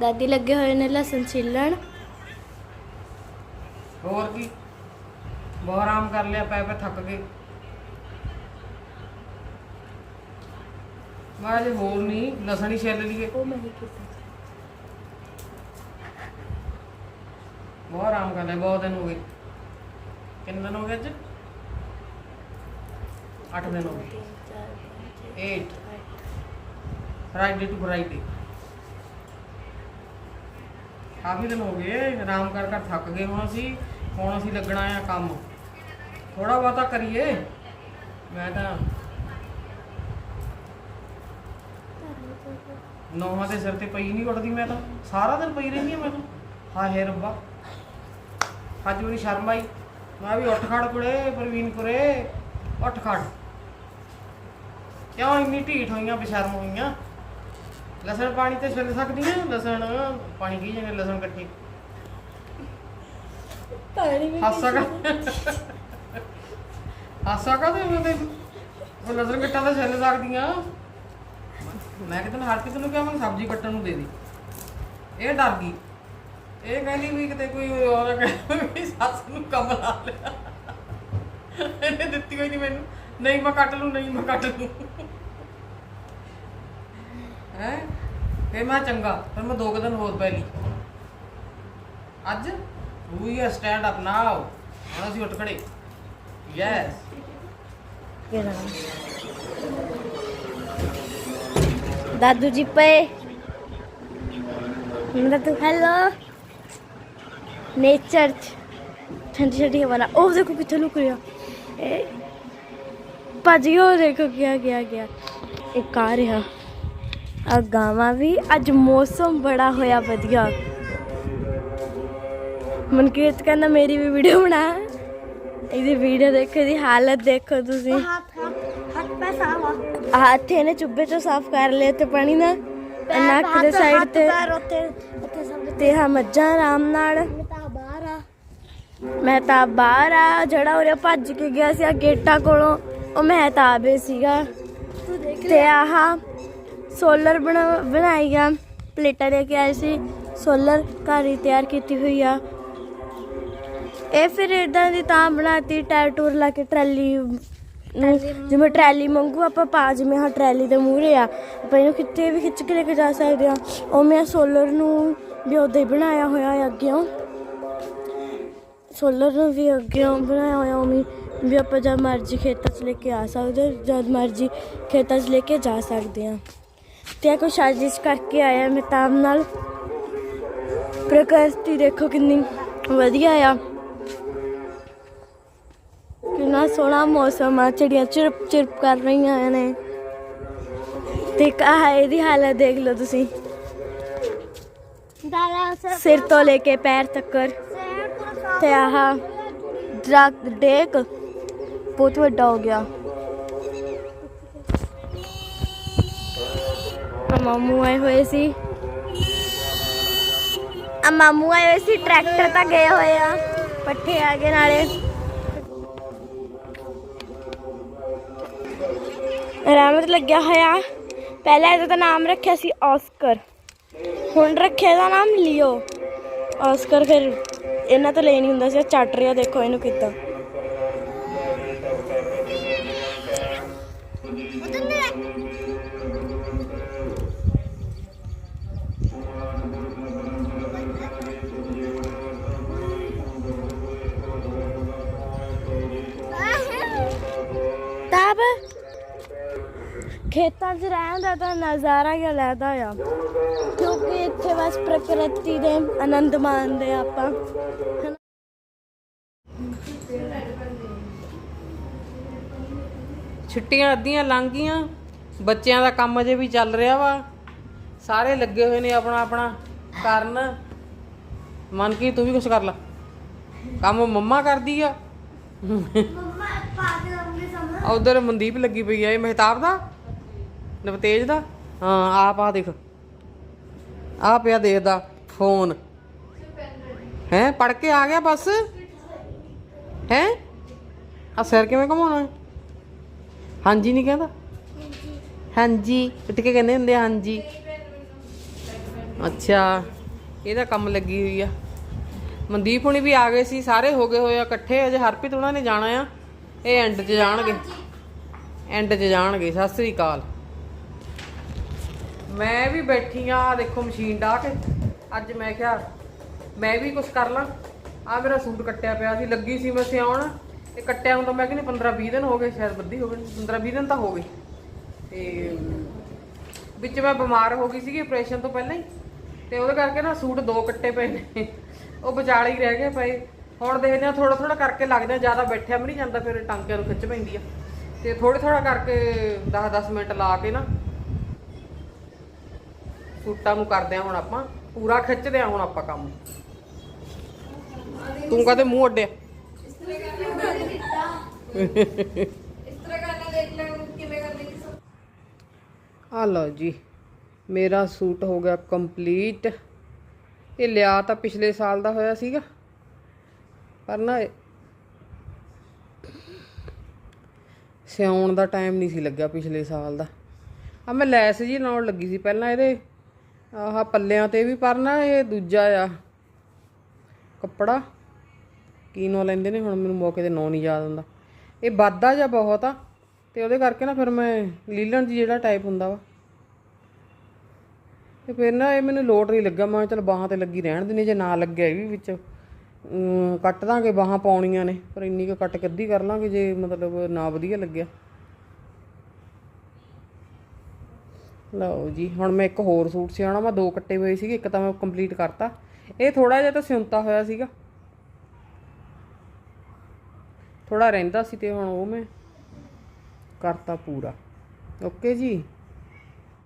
ਦਾਦੀ ਲੱਗੇ ਹੋਏ ਨੇ ਲਸਣ ਛਿੱਲਣ। ਹੋਰ ਕੀ? ਬਹੁਤ ਆਰਾਮ ਕਰ ਲਿਆ ਪੈ ਪੈ ਥੱਕ ਗਏ। ਮੈਂ ਜੇ ਹੋਰ ਨਹੀਂ ਲਸਣ ਹੀ ਛਿੱਲ ਲਈਏ। ਉਹ ਮੈਂ ਕੀਤਾ। ਬਹੁਤ ਆਰਾਮ ਕਰ ਲਿਆ ਬਹੁਤ ਦਿਨ ਹੋ ਗਏ। ਕਿੰਨੇ ਦਿਨ ਹੋ ਗਏ ਅੱਜ? 8 ਦਿਨ ਹੋ ਗਏ। 8 ਫਰਾਈਡੇ ਟੂ ਫਰਾਈਡੇ ਕਾਫੀ ਦਿਨ ਹੋ ਗਏ, ਆਰਾਮ ਕਰ ਕਰ ਥੱਕ ਗਏ ਹੁਣ ਅਸੀਂ ਹੁਣ ਅਸੀਂ ਲੱਗਣਾ ਆ ਕੰਮ। ਥੋੜਾ ਬਹੁਤਾ ਕਰੀਏ, ਮੈਂ ਤਾਂ ਨੌਵਾਂ ਦੇ ਸਿਰ ਤੇ ਪਈ ਨਹੀਂ ਉੱਠਦੀ ਮੈਂ ਤਾਂ, ਸਾਰਾ ਦਿਨ ਪਈ ਰਹਿੰਦੀ ਹਾਂ ਮੈਂ ਤਾਂ। ਹਾਏ ਰੱਬਾ, ਅੱਜ ਮੇਰੀ ਸ਼ਰਮ ਆਈ। ਮੈਂ ਵੀ ਉੱਠ ਖੜ ਕੁੜੇ ਪ੍ਰਵੀਨ ਕੁਰੇ ਉੱਠ ਖੜ। ਕਿਉਂ ਇੰਨੀ ਢੀਠ ਹੋਈਆਂ, ਬੇਸ਼ਰਮ ਹੋਈਆਂ? ਲਸਣ ਪਾਣੀ ਤੇ ਛਿੱਲ ਸਕਦੀਆਂ ਲਸਣ ਪਾਣੀ ਕੀ ਜਨੇ ਲਸਣ ਇਕੱਠੇ? ਪਾਣੀ ਵੀ ਹਾਸਾ ਕਾ ਹਾਸਾ ਕਾ ਤੇ ਤੇ? ਉਹ ਲਸਣ ਕੱਟਾ ਤਾਂ ਛਿੱਲ ਸਕਦੀਆਂ। ਮੈਂ ਕਿਤੇ ਹਰਪ੍ਰੀਤ ਨੂੰ ਕਿਹਾ ਮੈਨੂੰ ਸਬਜ਼ੀ ਕੱਟਣ ਨੂੰ ਦੇ ਦੇ। ਇਹ ਡਰ ਗਈ। ਇਹ ਕਹਿੰਦੀ ਵੀ ਕਿਤੇ ਕੋਈ ਹੋਰ ਕਹੇ ਵੀ ਸੱਸ ਨੂੰ ਕੰਮ ਲਾ ਲਿਆ। ਇਹਨੇ ਦਿੱਤੀ ਹੋਈ ਨਹੀਂ ਮੈਨੂੰ। ਨਹੀਂ ਮੈਂ ਕੱਟ ਲੂੰ ਨਹੀਂ ਮੈਂ ਕੱਟ ਲੂੰ ਹੈ? ਫੇ ਮੈਂ ਚੰਗਾ, ਫਿਰ ਮੈਂ ਦੋ ਕੁ ਦਿਨ ਹੋਰ ਪੈ ਲਈ। ਅੱਜ ਵੀ ਆ ਸਟੈਂਡ ਅਪ ਨਾਓ ਹੁਣ ਅਸੀਂ ਉੱਠ ਖੜੇ। ਯੈਸ ਦਾਦੂ ਜੀ ਪਏ। ਮੇਰਾ ਹੈਲੋ ਨੇਚਰ ਠੰਡੀ ਠੰਡੀ ਹਵਾ ਨਾਲ। ਉਹ ਦੇਖੋ ਕਿੱਥੇ ਲੁਕ ਰਿਹਾ। ਇਹ ਭੱਜ ਗਿਆ, ਉਹ ਦੇਖੋ, ਗਿਆ ਗਿਆ ਗਿਆ। ਇੱਕ ਆ ਰਿਹਾ। ਆ ਗਾਵਾਂ ਵੀ। ਅੱਜ ਮੌਸਮ ਬੜਾ ਹੋਇਆ ਵਧੀਆ। ਮਨਕੀਰਤ ਕਹਿੰਦਾ ਮੇਰੀ ਵੀ ਵੀਡੀਓ ਬਣਾ। ਇਹਦੀ ਵੀਡੀਓ ਦੇਖੋ ਇਹਦੀ ਹਾਲਤ ਦੇਖੋ ਤੁਸੀਂ। ਹੱਥ ਹੱਥ ਪੈ ਸਾਵਾ ਹੱਥ ਇਹਨੇ ਸਾਫ਼ ਕਰ ਲਿਆ ਤੇ ਪਾਣੀ ਨਾਲ ਨੱਕ ਦੇ ਸਾਈਡ ਤੇ। ਤੇ ਹਾਂ ਮੱਝਾਂ ਆਰਾਮ ਨਾਲ। ਮੈਂ ਤਾਂ ਬਾਹਰ ਆ। ਜਿਹੜਾ ਉਰੇ ਭੱਜ ਕੇ ਗਿਆ ਸੀ ਆ ਗੇਟਾਂ ਕੋਲੋਂ ਉਹ ਮਹਿਤਾਬ ਸੀਗਾ। ਤੂੰ ਦੇਖ ਤੇ ਆਹ ਸੋਲਰ ਬਣਾਈ ਆ। ਪਲੇਟਾਂ ਲੈ ਕੇ ਆਏ ਸੀ। ਸੋਲਰ ਘਰ ਹੀ ਤਿਆਰ ਕੀਤੀ ਹੋਈ ਆ। ਇਹ ਫਿਰ ਇਦਾਂ ਦੀ ਤਾਂ ਬਣਾਤੀ ਟਾਇਰ ਟੂਰ ਲਾ ਕੇ ਟਰਾਲੀ ਨੂੰ ਜਿਵੇਂ ਟਰਾਲੀ ਮੰਗੂ ਆਪਾਂ ਪਾ ਜਿਵੇਂ ਹਾਂ ਟਰਾਲੀ ਦੇ ਮੂਹਰੇ ਆ। ਆਪਾਂ ਇਹਨੂੰ ਕਿੱਥੇ ਵੀ ਖਿੱਚ ਕੇ ਲੈ ਕੇ ਜਾ ਸਕਦੇ ਆ। ਉਹ ਮੈਂ ਸੋਲਰ ਨੂੰ ਵੀ ਉਦਾਂ ਹੀ ਬਣਾਇਆ ਹੋਇਆ ਹੈ ਅੱਗਿਓਂ। ਸੋਲਰ ਨੂੰ ਵੀ ਅੱਗਿਓਂ ਬਣਾਇਆ ਹੋਇਆ ਉਵੇਂ ਵੀ ਆਪਾਂ ਜਦ ਮਰਜ਼ੀ ਖੇਤਾਂ 'ਚ ਲੈ ਕੇ ਆ ਸਕਦੇ ਜਦ ਮਰਜ਼ੀ ਖੇਤਾਂ 'ਚ ਲੈ ਕੇ ਜਾ ਸਕਦੇ ਆ। ਤੇ ਕੁਛ ਸਾਜ਼ਿਸ਼ ਕਰਕੇ ਆਇਆ ਮਹਿਤਾਬ ਨਾਲ। ਪ੍ਰਕਿਰਤੀ ਦੇਖੋ ਕਿੰਨੀ ਵਧੀਆ ਆ। ਕਿੰਨਾ ਸੋਹਣਾ ਮੌਸਮ ਆ ਚਿੜੀਆਂ ਚਿਰਪ ਚਿਰਪ ਕਰ ਰਹੀਆਂ ਨੇ। ਤੇ ਕਾ ਇਹਦੀ ਹਾਲਤ ਦੇਖ ਲਓ ਤੁਸੀਂ। ਸਰ ਤੋਂ ਲੈ ਕੇ ਪੈਰ ਤੱਕ। ਤੇ ਆਹ ਦਰਖਤ ਡੇਕ ਬਹੁਤ ਵੱਡਾ ਹੋ ਗਿਆ। ਮਾਮੂ ਆਏ ਹੋਏ ਸੀ ਆ ਮਾਮੂ ਆਏ ਹੋਏ ਸੀ ਟਰੈਕਟਰ ਤਾਂ ਗਏ ਹੋਏ ਆ ਪੱਠੇ ਆ ਗਏ ਨਾਲੇ ਰਹਿਮਤ ਲੱਗਿਆ ਹੋਇਆ ਪਹਿਲਾਂ ਇਹਦਾ ਨਾਮ ਰੱਖਿਆ ਸੀ ਆਸਕਰ ਹੁਣ ਰੱਖਿਆ ਇਹਦਾ ਨਾਮ ਲਿਓ ਆਸਕਰ ਫਿਰ ਇਹਨਾਂ ਤੋਂ ਲੈ ਨਹੀਂ ਹੁੰਦਾ ਸੀ ਚੱਟ ਰਿਹਾ ਦੇਖੋ ਇਹਨੂੰ ਕਿੱਦਾਂ ਖੇਤਾਂ 'ਚ ਰਹਿਣ ਦਾ ਤਾਂ ਨਜ਼ਾਰਾ ਹੀ ਲੈਦਾ ਆ। ਕਿਉਂਕਿ ਇੱਥੇ ਬਸ ਪ੍ਰਕਿਰਤੀ ਦੇ ਆਨੰਦ ਮਾਣਦੇ ਆ ਆਪਾਂ? ਛੁੱਟੀਆਂ ਅੱਧੀਆਂ ਲੰਘ ਗਈਆਂ ਬੱਚਿਆਂ ਦਾ ਕੰਮ ਅਜੇ ਵੀ ਚੱਲ ਰਿਹਾ ਵਾ। ਸਾਰੇ ਲੱਗੇ ਹੋਏ ਨੇ ਆਪਣਾ ਆਪਣਾ ਕਰਨ। ਮਨ ਕੀ ਤੂੰ ਵੀ ਕੁਝ ਕਰ ਲੈ। ਕੰਮ ਮੰਮਾ ਕਰਦੀ ਆ। ਮੰਮਾ ਪਾ ਦੇ ਉਧਰ ਮਨਦੀਪ ਲੱਗੀ ਪਈ ਆ ਇਹ ਮਹਿਤਾਬ ਦਾ। ਨਵਤੇਜ ਦਾ? ਹਾਂ, ਆਪ ਆ ਦੇਖ। ਆ ਪਿਆ ਦੇਖਦਾ ਫੋਨ ਹੈ ਪੜ ਕੇ ਆ ਗਿਆ ਬਸ? ਹੈ? ਆ ਸਿਰ ਕਿਵੇਂ ਘਮਾਉਣਾ? ਹਾਂਜੀ ਨਹੀਂ ਕਹਿੰਦਾ? ਹਾਂਜੀ। ਉੱਠ ਕੇ ਕਹਿੰਦੇ ਹੁੰਦੇ ਆ, ਹਾਂਜੀ। ਅੱਛਾ। ਇਹਦਾ ਕੰਮ ਲੱਗੀ ਹੋਈ ਆ। ਮਨਦੀਪ ਹੁਣੀ ਵੀ ਆ ਗਏ ਸੀ, ਸਾਰੇ ਹੋ ਗਏ ਹੋਏ ਆ ਇਕੱਠੇ। ਅਜੇ ਹਰਪ੍ਰੀਤ ਉਹਨਾਂ ਨੇ ਜਾਣਾ ਆ। ਇਹ ਐਂਡ 'ਚ ਜਾਣਗੇ। ਐਂਡ 'ਚ ਜਾਣਗੇ। ਸਤਿ ਸ੍ਰੀ ਅਕਾਲ। ਮੈਂ ਵੀ ਬੈਠੀ ਆ ਦੇਖੋ ਮਸ਼ੀਨ ਢਾ ਕੇ। ਅੱਜ ਮੈਂ ਕਿਹਾ, ਮੈਂ ਵੀ ਕੁਝ ਕਰ ਲਾਂ। ਆ ਮੇਰਾ ਸੂਟ ਕੱਟਿਆ ਪਿਆ ਸੀ, ਲੱਗੀ ਸੀ ਮੈਂ ਸਿਆਉਣ ਤੇ ਕੱਟਿਆ ਨੂੰ ਤਾਂ ਮੈਂ ਕਹਿੰਦੀ 15 20 ਦਿਨ ਹੋ ਗਏ, ਸ਼ਾਇਦ ਵੱਧੀ ਹੋ ਗਈ 15 20 ਦਿਨ ਤਾਂ ਹੋ ਗਏ। ਤੇ ਵਿੱਚ ਮੈਂ ਬਿਮਾਰ ਹੋ ਗਈ ਸੀਗੀ ਆਪਰੇਸ਼ਨ ਤੋਂ ਪਹਿਲਾਂ ਹੀ। ਤੇ ਉਹਦੇ ਕਰਕੇ ਨਾ ਸੂਟ ਦੋ ਕੱਟੇ ਪਏ ਨੇ। ਉਹ ਵਿਚਾਲੇ ਹੀ ਰਹਿ ਗਏ ਪਏ। ਹੁਣ ਦੇਖਦੇ ਆ ਥੋੜਾ ਥੋੜਾ ਕਰਕੇ ਲੱਗਦਾ ਜ਼ਿਆਦਾ ਬੈਠਿਆ ਵੀ ਨਹੀਂ ਜਾਂਦਾ, ਫਿਰ ਟਾਂਕਿਆਂ ਨੂੰ ਖਿੱਚ ਪੈਂਦੀ ਆ। ਤੇ ਥੋੜੇ ਥੋੜਾ ਕਰਕੇ 10-10 ਮਿੰਟ ਲਾ ਕੇ ਨਾ ਸੂਟਾਂ ਨੂੰ ਕਰਦੇ ਆ ਹੁਣ ਆਪਾਂ ਪੂਰਾ ਖਿੱਚਦੇ ਆ ਹੁਣ ਆਪਾਂ ਕੰਮ। ਤੂੰ ਕਹਦੇ ਮੂੰਹ ਅੱਡਿਆ ਆ ਲਓ ਜੀ ਮੇਰਾ ਸੂਟ ਹੋ ਗਿਆ ਕੰਪਲੀਟ। ਇਹ ਲਿਆ ਤਾਂ ਪਿਛਲੇ ਸਾਲ ਦਾ ਹੋਇਆ ਸੀਗਾ ਪਰ ਨਾ ਸਿਉਣ ਦਾ ਟਾਈਮ ਨਹੀਂ ਸੀ ਲੱਗਿਆ ਪਿਛਲੇ ਸਾਲ ਦਾ। ਆ ਮੈਂ ਲੈਸ ਜੀ ਲਾਉਣ ਲੱਗੀ ਸੀ ਪਹਿਲਾਂ ਇਹਦੇ ਆਹ ਪੱਲਿਆਂ ਤੇ ਵੀ ਪਰ ਨਾ ਇਹ ਦੂਜਾ ਆ। ਕੱਪੜਾ। ਕੀ ਨਾਂ ਲੈਂਦੇ ਨੇ, ਹੁਣ ਮੈਨੂੰ ਮੌਕੇ ਤੇ ਨਾਂ ਨਹੀਂ ਯਾਦ ਆਉਂਦਾ ਇਹ ਵਾਧਾ ਜਾਂ ਬਹੁਤ ਆ, ਤੇ ਉਹਦੇ ਕਰਕੇ ਨਾ ਫਿਰ ਮੈਂ ਲੀਲਣ ਜੀ ਜਿਹੜਾ ਟਾਈਪ ਹੁੰਦਾ ਵਾ। ਤੇ ਫਿਰ ਨਾ ਇਹ ਮੈਨੂੰ ਲੋਟ ਨਹੀਂ ਲੱਗਾ, ਮੈਂ ਚਲ ਬਾਹਾਂ ਤੇ ਲੱਗੀ ਰਹਿਣ ਦਿੰਦੀ, ਜੇ ਨਾ ਲੱਗਿਆ ਇਹ ਵੀ ਵਿੱਚ। ਕੱਟ ਦਾਂਗੇ ਬਾਹਾਂ ਪਾਉਣੀਆਂ ਨੇ, ਪਰ ਇੰਨੀ ਕੁ ਕੱਟ ਕੱਦੀ ਕਰ ਲਾਂਗੇ, ਜੇ ਮਤਲਬ ਨਾ ਵਧੀਆ ਲੱਗਿਆ। ਲਓ ਜੀ, ਹੁਣ ਮੈਂ ਇੱਕ ਹੋਰ ਸੂਟ ਸਿਆਉਣਾ ਮੈਂ ਦੋ ਕੱਟੇ ਹੋਏ ਸੀਗੇ, ਇੱਕ ਤਾਂ ਮੈਂ ਕੰਪਲੀਟ ਕਰਤਾ। ਇਹ ਥੋੜਾ ਜਿਹਾ ਤਾਂ ਸਿਉਂਤਾ ਹੋਇਆ ਸੀਗਾ। ਥੋੜਾ ਰਹਿੰਦਾ ਸੀ ਤੇ ਹੁਣ ਉਹ ਮੈਂ ਕਰਤਾ ਪੂਰਾ। ਓਕੇ ਜੀ?